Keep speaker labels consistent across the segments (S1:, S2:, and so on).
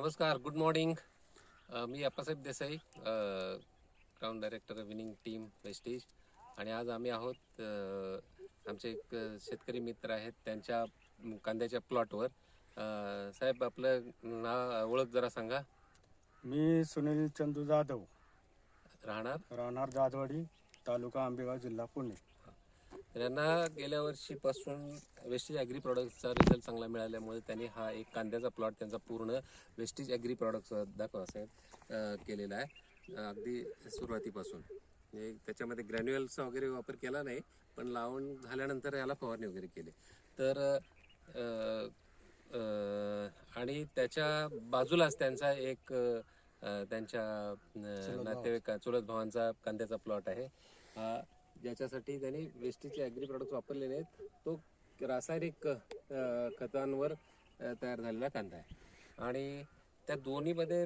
S1: नमस्कार good morning मी Appasaheb Desai ground director winning team wastage आणि आज आम्ही आहोत आमचे एक शेतकरी मित्र आहेत त्यांच्या कांद्याच्या प्लॉटवर साहेब आपलं नाव ओळख जरा सांगा.
S2: मी सुनील चंदू जाधव.
S1: राहणार?
S2: राहणार जाधवाडी तालुका आंबेगाव जिल्हा पुणे.
S1: यांना गेल्या वर्षीपासून वेस्टेज ॲग्री प्रॉडक्टचा रिझल्ट चांगला मिळाल्यामुळे त्यांनी हा एक कांद्याचा प्लॉट त्यांचा पूर्ण वेस्टेज ॲग्री प्रॉडक्ट दाखवा साहेब केलेला आहे. अगदी सुरुवातीपासून. म्हणजे त्याच्यामध्ये ग्रॅन्युअल्सचा वगैरे वापर केला नाही पण लावून झाल्यानंतर याला फवारणी वगैरे केली. तर आणि त्याच्या बाजूलाच त्यांचा एक त्यांच्या नातेवाईक चुलत भावांचा. कांद्याचा प्लॉट आहे. हा ज्याच्यासाठी त्यांनी वेस्टेजचे ॲग्री प्रॉडक्ट वापरले नाहीत तो रासायनिक खतांवर तयार झालेला कांदा आहे. आणि त्या दोन्हीमध्ये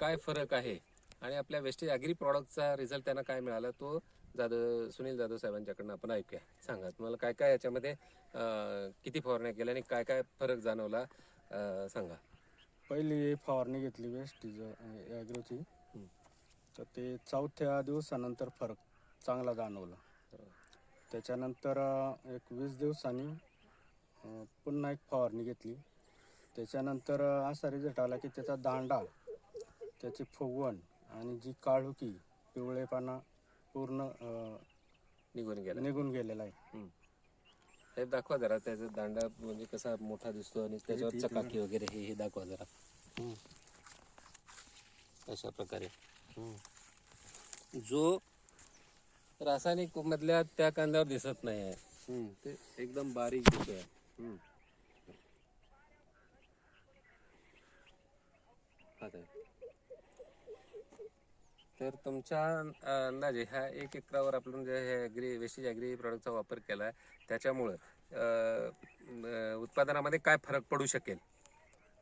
S1: काय फरक आहे? आणि आपल्या वेस्टेज ॲग्री प्रॉडक्टचा रिझल्ट त्यांना काय मिळाला? तो जाधव सुनील जाधव साहेबांच्याकडनं आपण ऐकूया. सांगा तुम्हाला काय काय याच्यामध्ये किती फवारण्या केल्या आणि काय काय फरक जाणवला सांगा.
S2: पहिली फवारणी घेतली वेस्टीज ॲग्रोची. तर ते चौथ्या दिवसानंतर फरक चांगला जाणवला. त्याच्यानंतर एक वीस दिवसांनी पुन्हा एक फवारणी घेतली. त्याच्यानंतर असा रिझल्ट आला की त्याचा दांडा त्याची फुगवण आणि जी काळुकी पिवळेपणा पूर्ण
S1: निघून गेला.
S2: निघून गेलेला आहे.
S1: हे दाखवा जरा त्याचा दांडा म्हणजे कसा मोठा दिसतो आणि त्याच्यावर चकाकी वगैरे हे हे दाखवा जरा. अशा प्रकारे. जो रासायनिक मधल्या त्या कांद्यावर दिसत नाही आहे ते एकदम बारीक दिसतोय. तर तुमच्या अंदाजे ह्या एक एकरावर आपण जे हे ॲग्री वेस्टेज ॲग्री प्रॉडक्टचा वापर केला आहे त्याच्यामुळं उत्पादनामध्ये काय फरक पडू शकेल?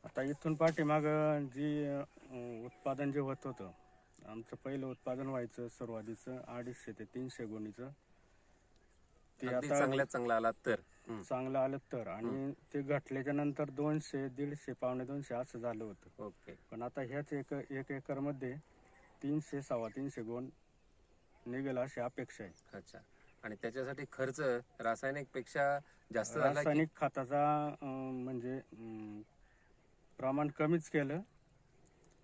S2: आता इथून पाठीमाग जी उत्पादन जे होत होतं आमचं पहिलं उत्पादन व्हायचं सुरुवातीचं अडीचशे ते तीनशे गोणीचं. ते
S1: अगदी
S2: आता
S1: चांगल्यात चांगला आला तर. हम्म.
S2: चांगलं आलं तर. आणि ते घटल्याच्या नंतर दोनशे दीडशे पावणे दोनशे असं झालं होतं.
S1: ओके.
S2: पण आता ह्याच एक एक एकरमध्ये तीनशे सव्वा तीनशे गोण निघेल अशी अपेक्षा आहे.
S1: अच्छा. आणि त्याच्यासाठी खर्च रासायनिकपेक्षा जास्त झाला की
S2: रासायनिक खताचा अं, म्हणजे अं, प्रमाण कमीच केलं.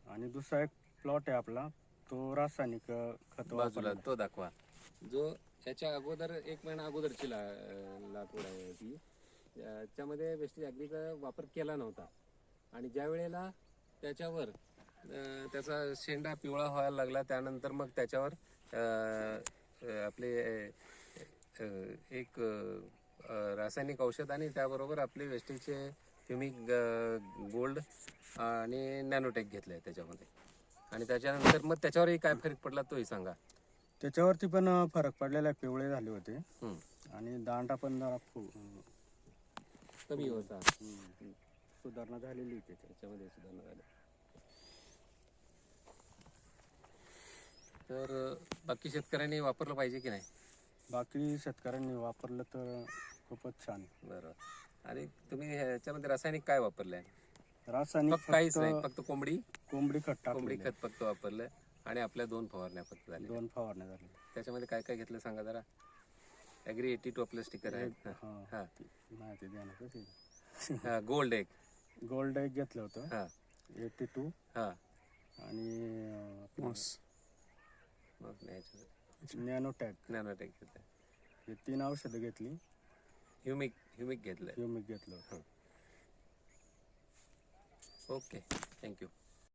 S2: आणि दुसरा एक प्लॉट आहे आपला. तो रासायनिक खत
S1: बाजूला तो दाखवा. जो याच्या अगोदर एक महिना अगोदरची ला लागवड आहे ती. त्याच्यामध्ये वेस्टेज अग्नीचा वापर केला नव्हता. आणि ज्या वेळेला त्याच्यावर अं, त्याचा शेंडा पिवळा व्हायला लागला त्यानंतर मग त्याच्यावर अं, अं, आपले अं, एक अं, रासायनिक औषध आणि त्याबरोबर आपले वेस्टेजचे तुम्ही गोल्ड आणि नॅनोटेक घेतले त्याच्यामध्ये. आणि त्याच्यानंतर मग त्याच्यावरही काय फरक पडला तोही सांगा.
S2: त्याच्यावरती पण फरक पडलेला आहे पिवळे झाले होते.
S1: हम्म.
S2: आणि दांडा पण जरा फु-
S1: कमी होता.
S2: सुधारणा झालेली आहे त्याच्यात
S1: त्याच्यामध्ये सुधारणा झाली. तर अं, बाकी शेतकऱ्यांनी वापरलं पाहिजे की नाही?
S2: बाकी शेतकऱ्यांनी वापरलं तर खूपच छान.
S1: बरोबर आणि तुम्ही ह्याच्यामध्ये रासायनिक काय वापरलंय?
S2: रासायनिक
S1: फक्त काहीच नाही फक्त कोंबडी.
S2: कोंबडी खत
S1: कोंबडी खत फक्त वापरलंय आणि आपल्या दोन फवारण्या फक्त झाल्या
S2: दोन फवारण्या झाल्या
S1: त्याच्यामध्ये काय काय घेतलं सांगा जरा? ॲग्री एटी टू आपलं स्टिकर आहे
S2: हा.
S1: हा.
S2: माहिती
S1: हा गोल्ड एक
S2: गोल्ड एक घेतलं होतं.
S1: हा.
S2: एटी टू
S1: हा.
S2: आणि
S1: मग ह्याच्यामध्ये
S2: नॅनो टॅग
S1: नॅनोटेक घेतलं.
S2: हे तीन औषधं घेतली.
S1: ह्युमिक ह्युमिक घेतलंय
S2: ह्युमिक घेतलं होतं.
S1: Okay thank you